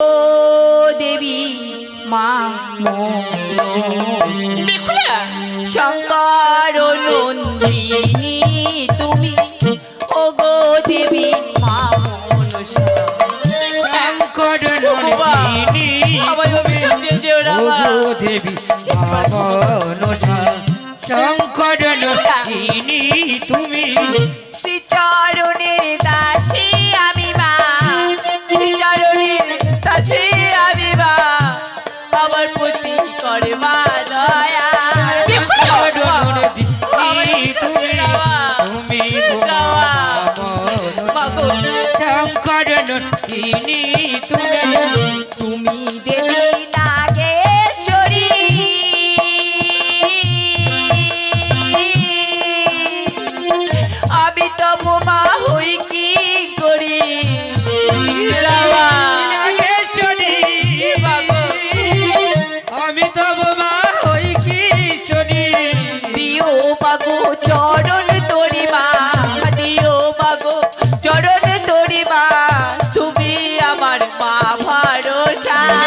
ও দেবী মা বেকুলা শঙ্কর নন্দিনী তুমি ও গো দেবী মা শঙ্কর নন্দিনী ও দেবী মনসা শঙ্কর নন্দিনী তুমি তুমি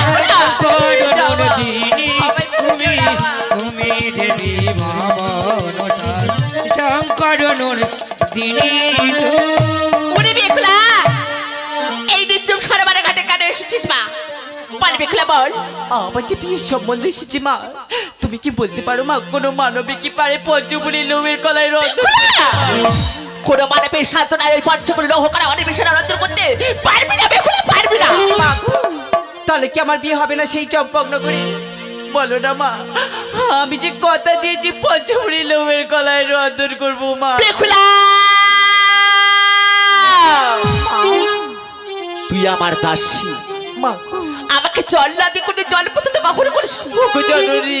ভরসা করুণদিনী তুমি তুমি দেবী দিনী কেন এসেছিস মা বল বেকুলা বল আমার যে বিয়ের সম্বন্ধ মা তুমি কি বলতে পারো মা কোনো মানবে কি পারে পঞ্চমুড়ি লোমের কলায় রন্ধ কোনো মানবের সান্ত্বনায় ওই পঞ্চগুলো লৌহ করা অনেক বিষয় রন্ধ্র করতে পারবি না বেকুলা পারবি না। তাহলে কি আমার বিয়ে হবে না সেই চম্পগ্ন করে? বলো না মা। আমি যে কথা দিয়েছি পঞ্চমুড়ি লোমের কলায় রন্ধন করব মা। তুই আমার দাসী। মা। আমাকে জল না দিয়ে কোনো জল পর্যন্ত কখনো করিস জননী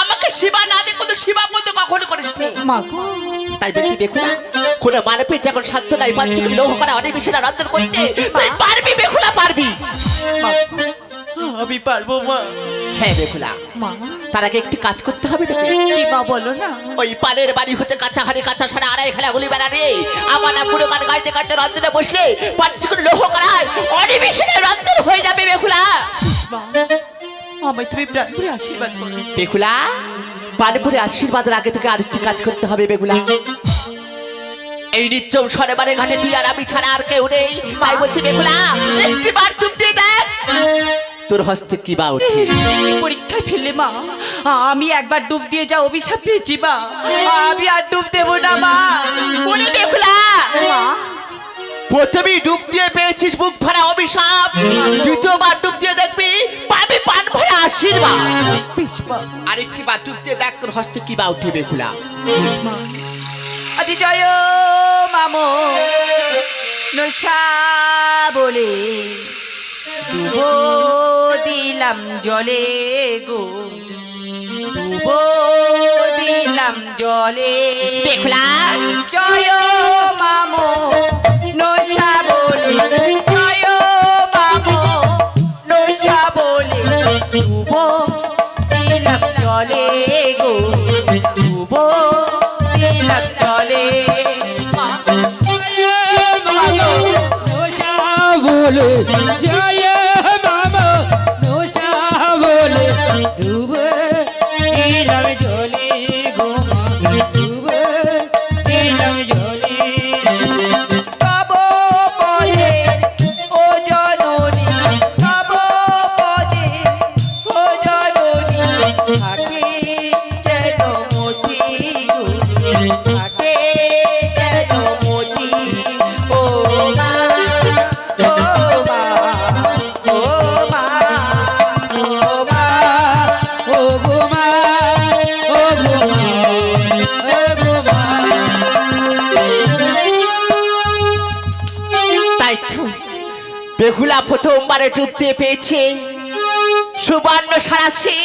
আমাকে সেবা না দিয়ে কোনো সেবা পর্যন্ত কখনো করিস মা। গো, তাই বলছি বেকুলা কোনো মানবের যখন সাধ্য নাই পঞ্চগুলো লৌহ করা অনেক বিষয় রন্ধ্র করতে তুই পারবি বেকুলা পারবি। আমি পারব মা। হ্যাঁ বেকুলা মা। তার আগে একটি কাজ করতে হবে তোকে। কি মা বলো না। ওই পালের বাড়ি হতে কাঁচা হাড়ি কাঁচা সারা আড়াই খেলা গুলি বেড়া রে। আমার নাম পুরো গান গাইতে গাইতে রন্ধনে বসলে পাঁচগুলো লোহ করায় অনিবিশনে রন্ধন হয়ে যাবে বেকুলা আমায় তুমি প্রাণ ভরে আশীর্বাদ করো। বেকুলা পানপুরে আশীর্বাদের আগে তোকে আরেকটি কাজ করতে হবে বেগুলা। এই নিত্যম সরেবারে ঘাটে তুই আর আমি ছাড়া আর কেউ নেই। তাই বলছি বেগুলা একটি বার তুম দেখ। তোর হস্তে কি বা ওঠে? পরীক্ষায় ফেললে মা আমি একবার ডুব দিয়ে যা অভিশাপ পেয়েছি মা আমি আর ডুব দেবো না মা। ওরে বেগুলা। প্রথমেই ডুব দিয়ে পেয়েছিস মুখ ভরা অভিশাপ। দ্বিতীয়বার ডুব দিয়ে দেখবি পান ভরা আশীর্বাদ। আরেকটি ডুব দিয়ে দেখ তোর হস্তে কি বা উঠে বেগুলা আদি জয় মামো নশা বলে ডুব দিলাম জলে গো। ডুব দিলাম জলে বেগুলা জয় মামো নশা বলে বেহুলা প্রথমবারে ডুব দিয়ে পেয়েছে। সুবর্ণ সারাশি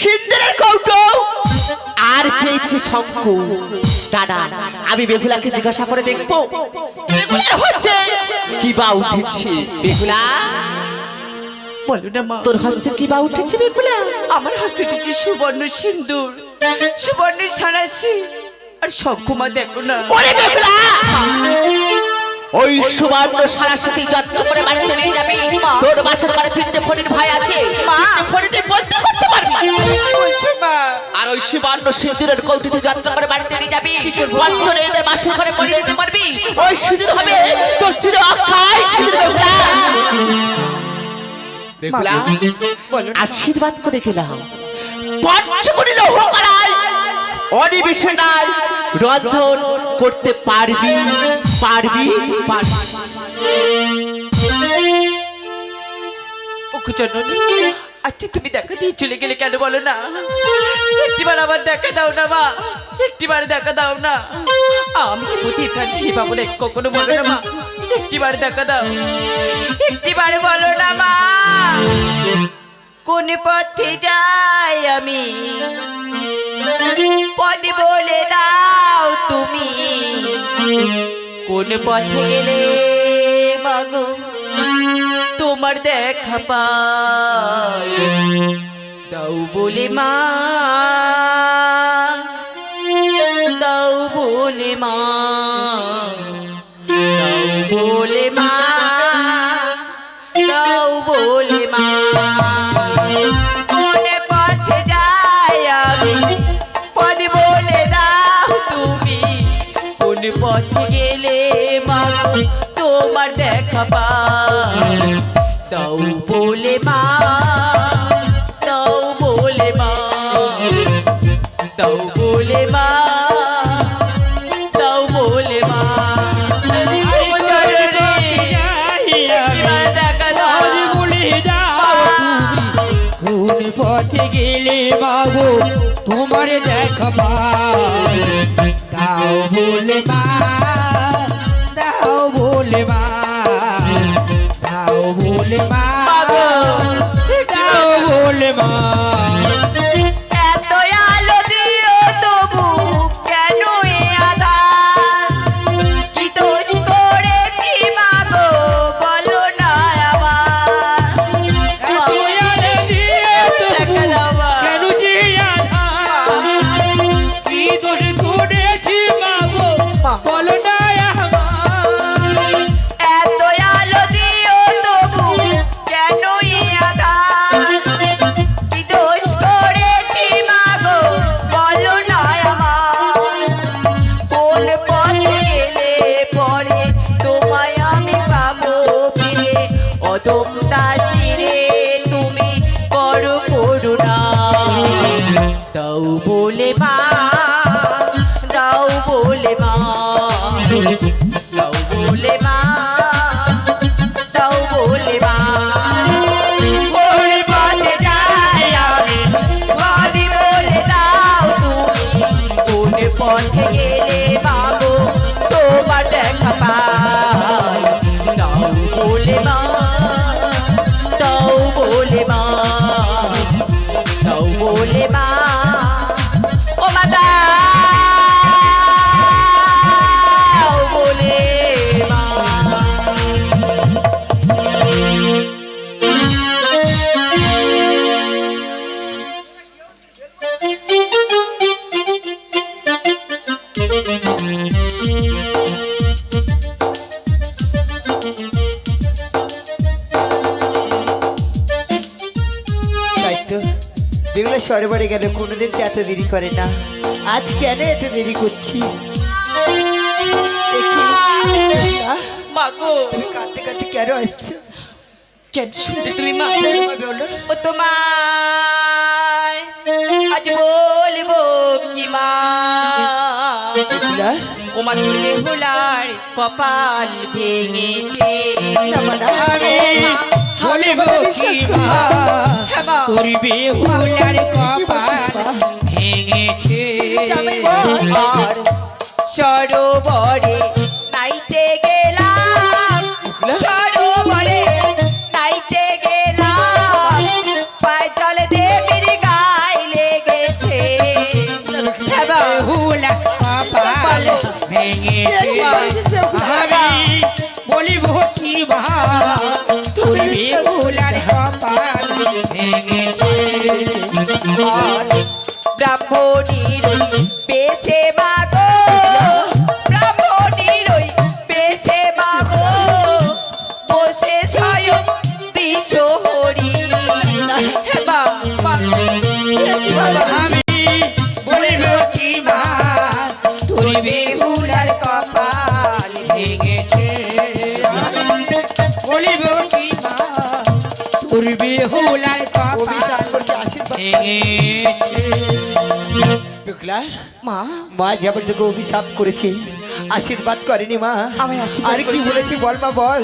সিন্দুরের কৌটো, আর পেয়েছে শঙ্খ দাদা, আমি বেহুলাকে জিজ্ঞাসা করে দেখব। বেহুলার হস্তে কি বা উঠেছে, বেহুলা? বলো মা। তোর হস্তে কি বা উঠেছে, বেহুলা? আমার হস্তে দিচ্ছে সুবর্ণ সিন্দুর, সুবর্ণ ছাড়াছি আর শঙ্কুমা দেখো না। ওরে ওই সুবর্ণ সারা সাথে যত্ন করে বাড়িতে নিয়ে যাবি। তোর বাসর ঘরে তিনটে ফোনের ভাই আছে। তিনটে ফোনে তুই বন্ধ করতে পারবি বলছো মা। আর ওই সুবর্ণ সিঁদুরের কৌটিতে যত্ন করে বাড়িতে নিয়ে যাবি। পঞ্চরে এদের বাসর ঘরে পড়ে দিতে পারবি। ওই সিঁদুর হবে তোর চির অক্ষয় সিঁদুর আশীর্বাদ করে গেলাম। পঞ্চমণি লৌহ করাই অনিবেশে নাই। রন্ধন করতে পারবি? পারবি? আচ্ছা তুমি দেখা দিয়ে চলে গেলে কেন বলো না? একটিবার আবার দেখা দাও না মা, একটিবার দেখা দাও না। আমি প্রাণ ফিরে পাবো না কখনো বলো না মা, একটিবার দেখা দাও। একটিবার বলো না মা। কোন পথে যাই আমি? পথে বলে দাও তুমি। কোন পথে গেলে মাগো, তোমার দেখা পাই। দাও বলে মা, দাও বলে মা, দাও বলে মা, দাও বলে মা। গেলে মা, তোমার দেখা পাই দাও বলে মা, দাও বলে মা। দাও বলে মা, দাও বলে মা। কোন পথে গেলে মাগো তোমার দেখা বলে মা। বলে মা। সরবরে গেল কোনোদিন তো এত দেরি করে না। আজ কেন এত দেরি করছি? মাগো তুমি কাঁদতে কাঁদতে কেন আসছো? কেন শুনবে তুমি মা? বলো। ও তোমায় আজ বলব কি মা? ও মা তুলে হুলার কপাল ভেঙেছে। হ্যাঁ মা। করবে হুলার কপাল ভেঙেছে। বল। সরোবরে নাইতে গেলাম। সরোবরে নাইতে গেলাম। পায় জলে দেবীর গায়ে লেগেছে। হ্যাঁ। হুলা কপাল ভেঙেছে। আমি বলিব কি মা ভেঙেছে ব্রাহ্মণীর পেছে মাগো ব্রাহ্মণীর ওই পেছে মাগো বসে স্বয়ং বিচ হরি আমি বলিব কি মা, ধরিবে আশীর্বাদ ভেঙেছে টুকলা মা মা যেমন তোকে অভিশাপ করেছে আশীর্বাদ করেনি মা। আমায় আশীর্বাদ আর কি বলেছি বল মা বল।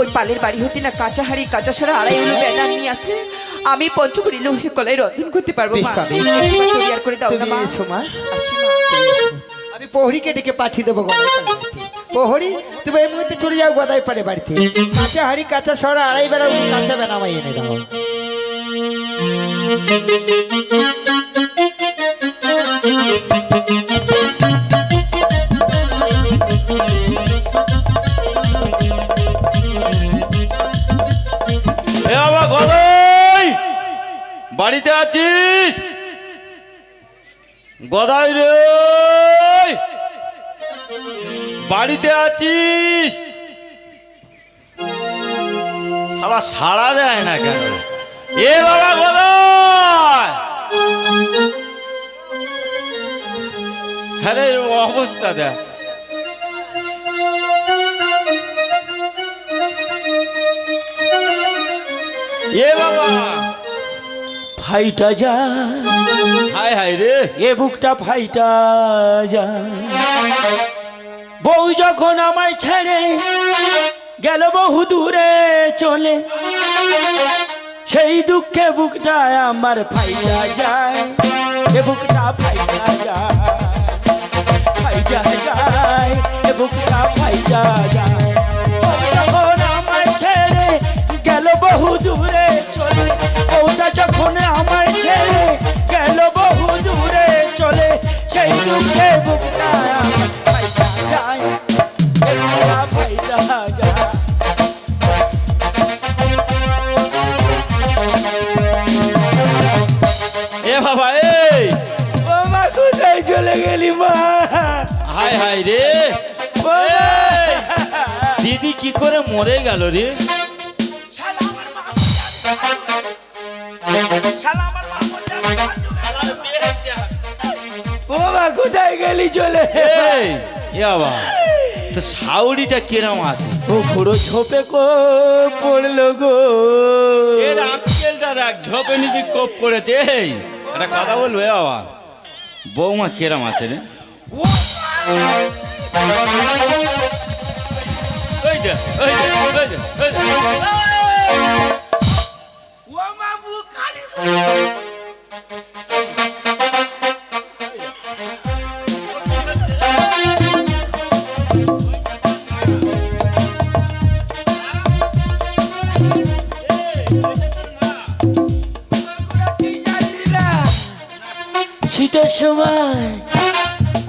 ওই পালের বাড়ি হতে না কাঁচা হাড়ি কাঁচা সারা আড়াই হলো ব্যানার নিয়ে আসলে আমি পঞ্চপুরি লোহের কলাই রন্ধন করতে পারব করে দাও না মা। আসি মা। আমি প্রহরীকে ডেকে পাঠিয়ে দেবো বাড়িতে। প্রহরী, তুমি এই মুহূর্তে চলে যাও গদাই পারে বাড়িতে। কাঁচা হাড়ি, কাঁচা সরা, আড়াই বেলা কাঁচা বেনামাই এনে দাও। বাড়িতে আছিস? গদাই রে। বাড়িতে আছিস? শালা সাড়া দেয় না কেন? এ বাবা গদাই হ্যাঁ রে অবস্থা দেখ। এ বাবা। ফাইটা যা। হায় হায় রে। এ বুকটা ফাইটা যা। বউ যখন আমায় ছেড়ে গেল বহু দূরে চলে, সেই দুঃখে বুকটা আমার ফাইটা যায়, এ বুকটা ফাইটা যায় ফাইটা যায়, এ বুকটা ফাইটা যায়। যখন আমায় ছেড়ে গেল বহু দূরে চলে, বউটা যখন আমায় ছেড়ে গেল বহু দূরে বাবা এই। মা কোথায় চলে গেলি মা? হায় হায় রে। দিদি কি করে মরে গেল রে? কোথায় গেলি চলে? এই এ বাবা তো সাউরিটা কিরম আছে? ও খুঁড়ো ঝোপে কো পড়ল গো। এর আক্কেলটা দেখ ঝোপে নিদি কোপ করেছে এই একটা কথা বলব বাবা বৌমা কিরম আছে রে? ওই যে, ওই যে, ওই যে, ওই যে। শীতের সময়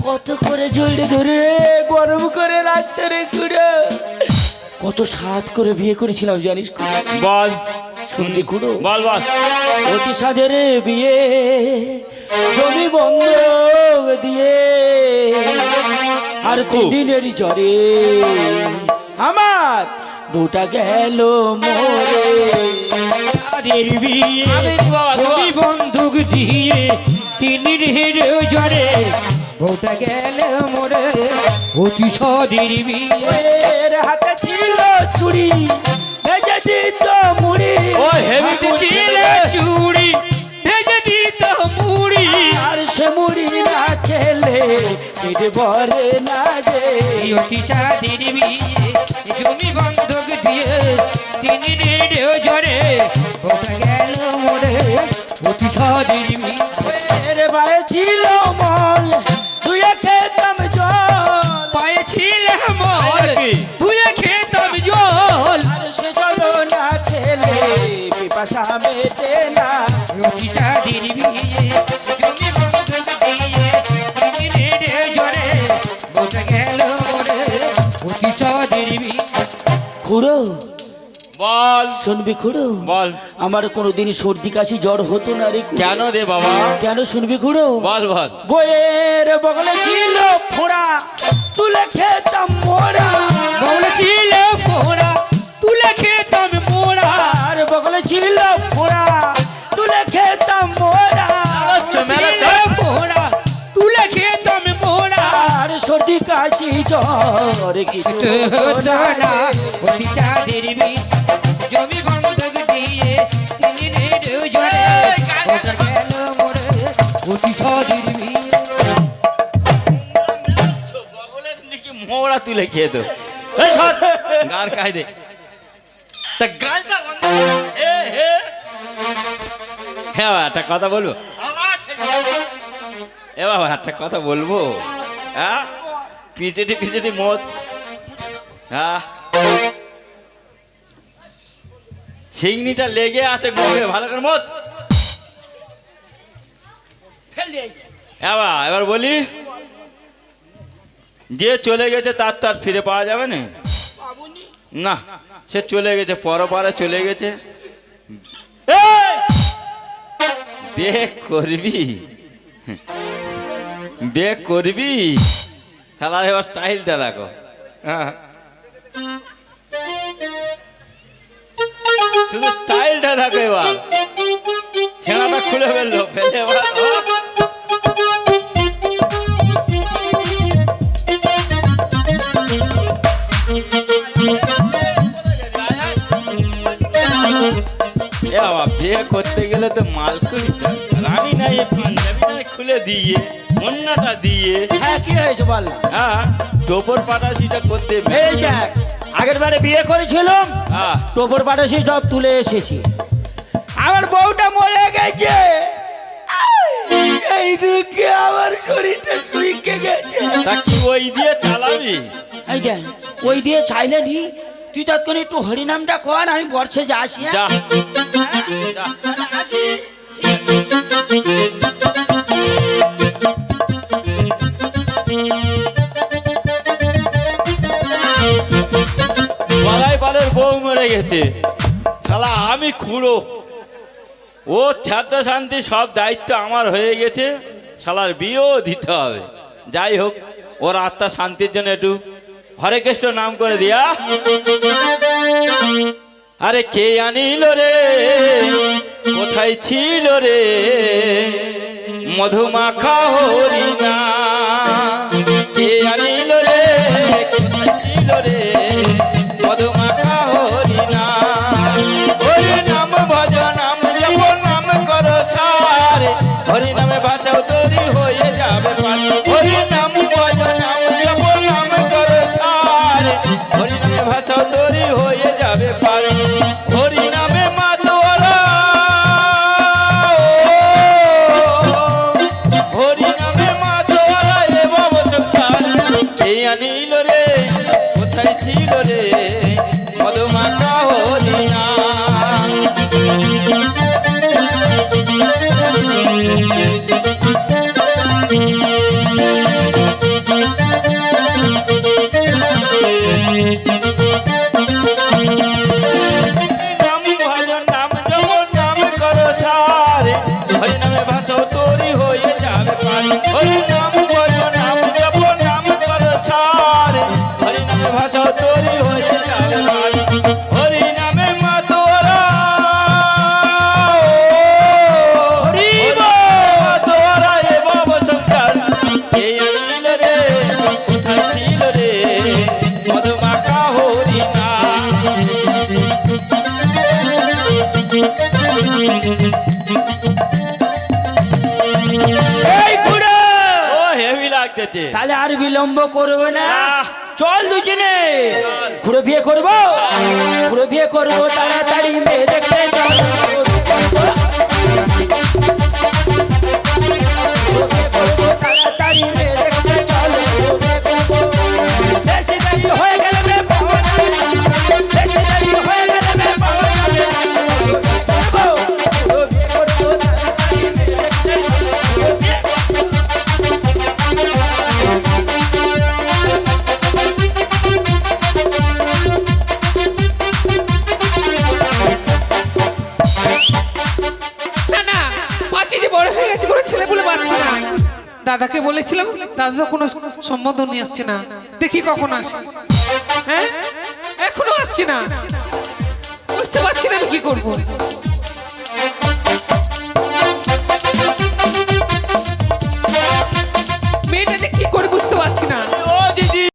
কত করে জলদি ধরে গরম করে রাখতে রে কুড়ো। কত স্বাদ করে বিয়ে করেছিলাম জানিস বল। শুনলি কুড়ো? বল বল। অতি সাদের বিয়ে জমি বন্ধক দিয়ে আর দিনের জ্বরে আমার দুটা গেল মোরে। বিয়ে। বন্দুক দিয়ে তিন ঢের ওটা গেল মোরে অতি সদের বিয়ে এর হাতে ছিল চুড়ি ভেজে দিত মুড়ি। ও হেভি ছিল চুড়ি ভেজে দিত মুড়ি। আর সে মুড়ি না খেলে পেট ভরে না গে অতি সাদের বিয়ে জমি বন্দুক দিয়ে তিন ওটা গেল মোরে অতি সদের বায়ে ছিল মল দুয়ে খেতাম জল। পায়ে ছিল মল? ধুয়ে খেতাম জল। আর সে জল না খেলে পিপাসা মেটে না। রকিটা দিরবি জমি বন্ধন দিয়ে দিনে রে জরে বোঝা গেল মোরে রকিটা দিরবি খুড়ো বল। শুনবি খুড়ো? বল। আমার কোনোদিন সর্দি কাশি জ্বর হতো না রে কেন রে বাবা? কেন শুনবি খুড়ো? বল বল। বইয়ের বগলে ছিল ফোড়া তুলে খেতাম মোড়া। বগলে ছিল ফোড়া তুলে খেতাম মোড়া। আর বগলে ছিল ফোড়া। মোড়া তুলে খেয়ে তো গান খাই দে তা হে। হ্যাঁ একটা কথা বলব এ বাবা, একটা কথা বলব হ্যাঁ পিছুটি পিছুটি মত হ্যাঁ সিগনিটা লেগে আছে মুখে ভালো করে হ্যাঁ বাবা, এবার বলি যে চলে গেছে তার তো আর ফিরে পাওয়া যাবে না। না সে চলে গেছে পরপারে চলে গেছে! বিয়ে করবি? বিয়ে করবি? সালা এবার স্টাইলটা দেখো। হ্যাঁ। শুধু স্টাইলটা দেখো এবার। ছেঁড়াটা খুলে ফেলল, ফেলে এবার। বিয়ে করতে গেলে তো মালকুড়ি খুলে দিয়ে অন্যটা দিয়ে। হ্যাঁ কি হয়েছে বল? হ্যাঁ টোপর পাটাশিটা করতে এই দেখ আগের বারে বিয়ে করেছিলাম হ্যাঁ। টোপর পাটাশি সব তুলে এসেছি। আমার বউটা মরে গেছে। এই দুঃখে আমার শরীরটা শুইকে গেছে। তা কি ওই দিয়ে চালাবি? এই দেখ ওই দিয়ে চাইলে নি তুই তৎক্ষণ একটু হরিনামটা কর আমি বর্ষে যা আসি হ্যাঁ? যা। গেছে। শালা, আমি খুঁড়ো। ও ছাত্র শান্তি, সব দায়িত্ব আমার হয়ে গেছে। শালার বিয়েও দিতে হবে। যাই হোক, ওর আত্মা শান্তির জন্য একটু হরে কৃষ্ণ নাম করে দিয়া। আরে কে আনিল রে? কোথায় ছিল রে? মধুমাখা হরিণা। কে আনিল রে? কোথায় ছিল রে? নামে তাহলে আর বিলম্ব করবে না। চল দুজনে। ঘুরে বিয়ে করব? ঘুরে বিয়ে করব তাড়াতাড়ি মেয়ে দেখতে চল বলেছিলাম, দাদা তো কোনো সম্বন্ধ নিয়ে আসছে না। দেখি কখন আসে। হ্যাঁ? এখনও আসছে না? বুঝতে পারছি না আমি কি করব।